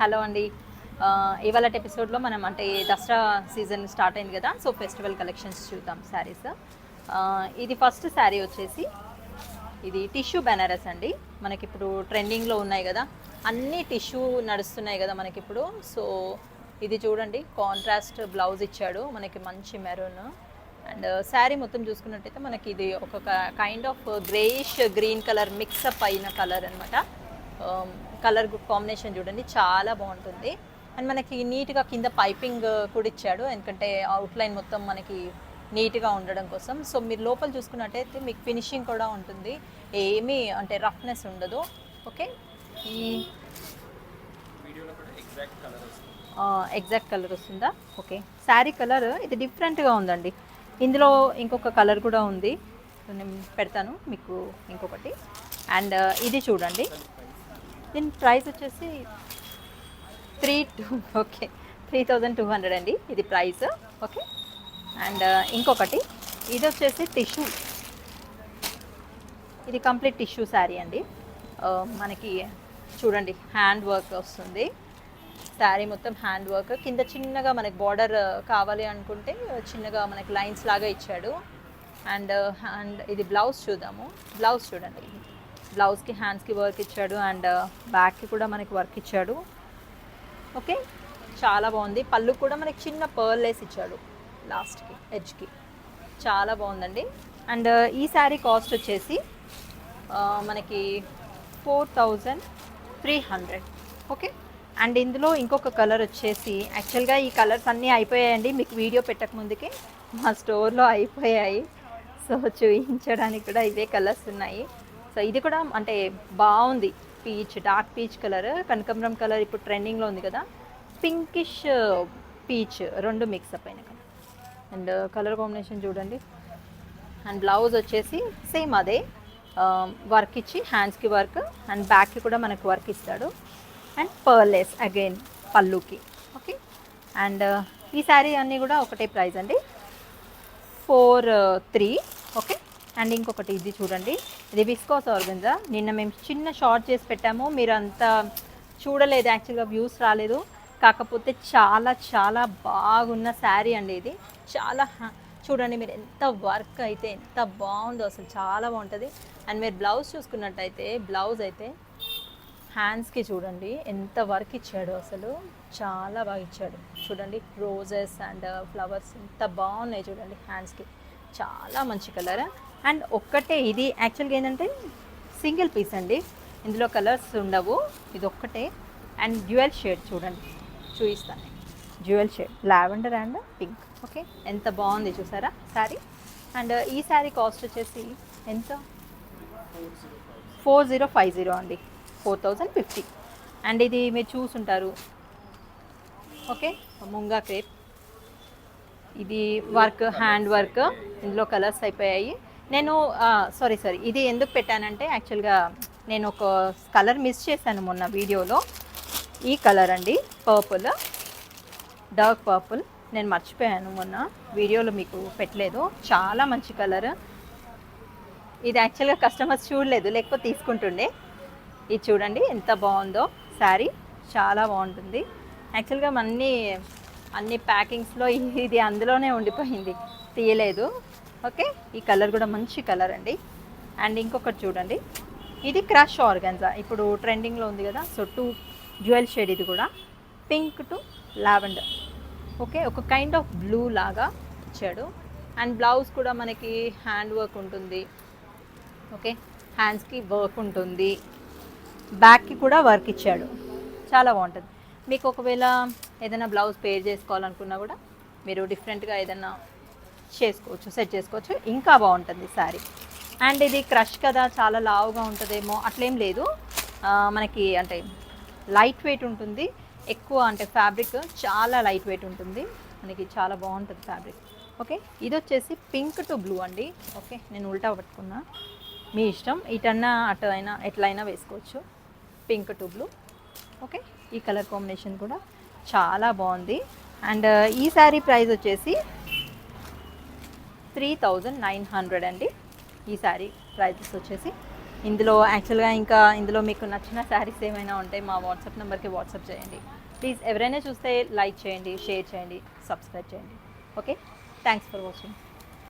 Hello అండి. ఇవాళ ఎపిసోడ్లో మనం అంటే దసరా సీజన్ స్టార్ట్ అయింది కదా సో ఫెస్టివల్ కలెక్షన్స్ చూద్దాం శారీస్. ఇది ఫస్ట్ శారీ వచ్చేసి ఇది టిష్యూ బెనారస్ అండి. మనకి ఇప్పుడు ట్రెండింగ్లో ఉన్నాయి కదా అన్ని టిష్యూ నడుస్తున్నాయి కదా మనకి ఇప్పుడు సో ఇది చూడండి కాంట్రాస్ట్ బ్లౌజ్ ఇచ్చాడు మనకి మంచి మెరూన్. అండ్ శారీ మొత్తం చూసుకున్నట్టయితే మనకి ఇది ఒక kind of greyish green colour mix up అయిన కలర్ అనమాట కలర్ కాంబినేషన్ చూడండి చాలా బాగుంటుంది. అండ్ మనకి నీట్గా కింద పైపింగ్ uh, కూడా ఇచ్చాడు. ఎందుకంటే అవుట్లైన్ మొత్తం మనకి నీట్గా ఉండడం కోసం. సో మీరు లోపల చూసుకున్నట్టయితే మీకు ఫినిషింగ్ కూడా ఉంటుంది. ఏమీ అంటే రఫ్నెస్ ఉండదు. ఓకే? ఈ ఎగ్జాక్ట్ కలర్ వస్తుందా? ఓకే. శారీ కలర్ ఇది డిఫరెంట్గా ఉందండి. ఇందులో ఇంకొక కలర్ కూడా ఉంది. నేను పెడతాను మీకు ఇంకొకటి. అండ్ uh, ఇది చూడండి. దీని ప్రైస్ వచ్చేసి three two okay three thousand two hundred అండి ఇది ప్రైస్ ఓకే. అండ్ uh, ఇంకొకటి ఇది వచ్చేసి టిష్యూ. ఇది కంప్లీట్ టిష్యూ శారీ అండి. Uh, మనకి చూడండి హ్యాండ్ వర్క్ వస్తుంది. శారీ మొత్తం హ్యాండ్ వర్క్. కింద చిన్నగా మనకి బార్డర్ uh, కావాలి అనుకుంటే చిన్నగా మనకి లైన్స్ లాగా ఇచ్చాడు. అండ్ హ్యాండ్ ఇది బ్లౌజ్ చూద్దాము. బ్లౌజ్ చూడండి బ్లౌజ్కి హ్యాండ్స్కి వర్క్ ఇచ్చాడు అండ్ uh, బ్యాక్కి కూడా మనకి వర్క్ ఇచ్చాడు. ఓకే? చాలా బాగుంది. పళ్ళు కూడా మనకి చిన్న పర్ల్ ఇచ్చాడు లాస్ట్కి ఎడ్జ్కి చాలా బాగుందండి. అండ్ uh, ఈ శారీ కాస్ట్ వచ్చేసి uh, మనకి four thousand three hundred okay? And ఇందులో ఇంకొక కలర్ వచ్చేసి యాక్చువల్గా ఈ కలర్స్ అన్నీ అయిపోయాయండి. మీకు వీడియో పెట్టక ముందుకే మా స్టోర్లో అయిపోయాయి. సో చూపించడానికి కూడా ఇవే కలర్స్ ఉన్నాయి. సో ఇది కూడా అంటే బాగుంది. పీచ్ డార్క్ పీచ్ కలర్ కనకంబరం కలర్ ఇప్పుడు ట్రెండింగ్లో ఉంది కదా. పింకిష్ పీచ్ uh, రెండు మిక్సప్ అయిన కదా. అండ్ కలర్ కాంబినేషన్ చూడండి. అండ్ బ్లౌజ్ వచ్చేసి సేమ్ అదే. Um, వర్క్ ఇచ్చి హ్యాండ్స్కి వర్క్ అండ్ బ్యాక్కి కూడా మనకు వర్క్ ఇస్తాడు. అండ్ పర్లేస్ అగైన్ పళ్ళుకి. ఓకే అండ్ uh, ఈ శారీ అన్నీ కూడా ఒకటే ప్రైస్ అండి. ఫోర్ త్రీ ఓకే అండ్ ఇంకొకటి ఇది చూడండి. ఇది విస్కోస్ ఆర్గంజా నిన్న మేము చిన్న షార్ట్ చేసి పెట్టాము. మీరు అంతా చూడలేదు యాక్చువల్గా వ్యూస్ రాలేదు. కాకపోతే చాలా చాలా బాగున్న శారీ అండి ఇది. చాలా చూడండి మీరు ఎంత వర్క్ అయితే ఎంత బాగుందో అసలు చాలా బాగుంటుంది. అండ్ మీరు బ్లౌజ్ చూసుకున్నట్టయితే బ్లౌజ్ అయితే హ్యాండ్స్కి చూడండి ఎంత వర్క్ ఇచ్చాడు అసలు. చాలా బాగా ఇచ్చాడు. చూడండి రోజెస్ అండ్ uh, ఫ్లవర్స్ ఎంత బాగున్నాయి చూడండి హ్యాండ్స్కి చాలా మంచి కలర్ అండ్ ఒక్కటే ఇది యాక్చువల్గా ఏంటంటే సింగిల్ పీస్ అండి. ఇందులో కలర్స్ ఉండవు. ఇది ఒక్కటే. అండ్ డ్యూయల్ షేడ్ చూడండి. చూపిస్తాను jewel shade. Lavender and pink. Okay? ఎంత బాగుంది చూసారా? శారీ అండ్ ఈ శారీ కాస్ట్ వచ్చేసి ఎంత? ఫోర్ జీరో ఫైవ్ జీరో అండి. Four thousand fifty. అండ్ ఇది మీరు చూసుంటారు. ఓకే? ముంగా క్రేప్. ఇది వర్క్ హ్యాండ్ వర్క్. ఇందులో కలర్స్ అయిపోయాయి. నేను సారీ సారీ ఇది ఎందుకు పెట్టానంటే యాక్చువల్గా నేను ఒక కలర్ మిస్ చేశాను మొన్న వీడియోలో. ఈ కలర్ అండి పర్పుల్ డార్క్ పర్పుల్ నేను మర్చిపోయాను మొన్న వీడియోలో మీకు పెట్టలేదు. చాలా మంచి కలర్ ఇది యాక్చువల్గా కస్టమర్స్ చూడలేదు లేకపోతే తీసుకుంటుండే. ఇది చూడండి ఎంత బాగుందో. శారీ చాలా బాగుంటుంది. యాక్చువల్గా అన్ని అన్ని ప్యాకింగ్స్లో ఇది అందులోనే ఉండిపోయింది. తీయలేదు. ఓకే? ఈ కలర్ కూడా మంచి కలర్ అండి. అండ్ ఇంకొకటి చూడండి. ఇది క్రష్ ఆర్గాన్జా. ఇప్పుడు ట్రెండింగ్లో ఉంది కదా సో టూ జ్యువెల్ షేడ్ ఇది కూడా. Pink to lavender. ఓకే? ఒక కైండ్ ఆఫ్ బ్లూ లాగా ఇచ్చాడు. అండ్ బ్లౌజ్ కూడా మనకి హ్యాండ్ వర్క్ ఉంటుంది. ఓకే? హ్యాండ్స్కి వర్క్ ఉంటుంది. బ్యాక్కి కూడా వర్క్ ఇచ్చాడు. చాలా బాగుంటుంది. మీకు ఒకవేళ ఏదైనా బ్లౌజ్ పేర్ చేసుకోవాలనుకున్నా కూడా మీరు డిఫరెంట్గా ఏదైనా చేసుకోవచ్చు సెట్ చేసుకోవచ్చు. ఇంకా బాగుంటుంది శారీ అండ్ ఇది క్రష్ కదా చాలా లావుగా ఉంటుందేమో అట్లేం లేదు. మనకి అంటే లైట్ వెయిట్ ఉంటుంది. ఎక్కువ అంటే ఫ్యాబ్రిక్ చాలా లైట్ వెయిట్ ఉంటుంది. మనకి చాలా బాగుంటుంది ఫ్యాబ్రిక్ ఓకే ఇది వచ్చేసి పింక్ టు బ్లూ అండి. ఓకే నేను ఉల్టా పట్టుకున్నా. మీ ఇష్టం. ఇటన్నా అటైనా ఎట్లయినా వేసుకోవచ్చు. Pink to blue. ఓకే ఈ కలర్ కాంబినేషన్ కూడా చాలా బాగుంది. అండ్ ఈ శారీ ప్రైస్ వచ్చేసి త్రీ థౌజండ్ నైన్ హండ్రెడ్ అండి. ఈ శారీ ప్రైజెస్ వచ్చేసి. ఇందులో యాక్చువల్గా ఇంకా ఇందులో మీకు నచ్చిన శారీస్ ఏమైనా ఉంటే మా వాట్సాప్ నెంబర్కి వాట్సాప్ చేయండి. ప్లీజ్ ఎవరైనా చూస్తే లైక్ చేయండి షేర్ చేయండి సబ్స్క్రైబ్ చేయండి. Okay thanks for watching